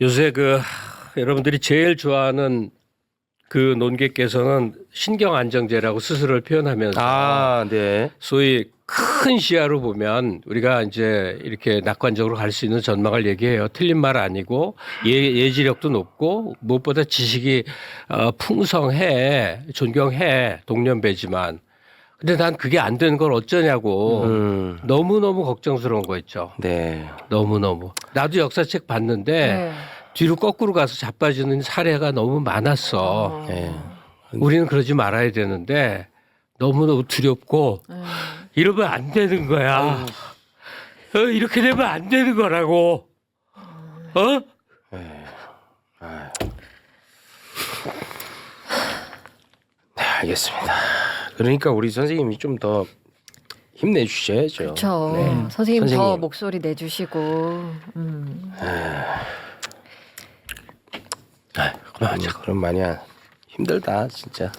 요새 그 여러분들이 제일 좋아하는 그 논객께서는 신경 안정제라고 스스로를 표현하면서 아, 네. 소위 큰 시야로 보면 우리가 이제 이렇게 낙관적으로 갈 수 있는 전망을 얘기해요. 틀린 말 아니고 예, 예지력도 높고 무엇보다 지식이 어, 풍성해 존경해 동년배지만 근데 난 그게 안 되는 걸 어쩌냐고 음, 너무 너무 걱정스러운 거 있죠. 네. 너무 너무 나도 역사책 봤는데 네. 뒤로 거꾸로 가서 자빠지는 사례가 너무 많았어. 네. 우리는 그러지 말아야 되는데 너무너무 두렵고 네. 이러면 안 되는 거야. 어, 이렇게 되면 안 되는 거라고. 어? 네, 알겠습니다. 그러니까 우리 선생님이 좀 더 힘내주셔야죠. 그렇죠. 네. 선생님, 더 선생님. 목소리 내주시고. 음. 아, 그럼, 그럼 많이 안- 힘들다 진짜.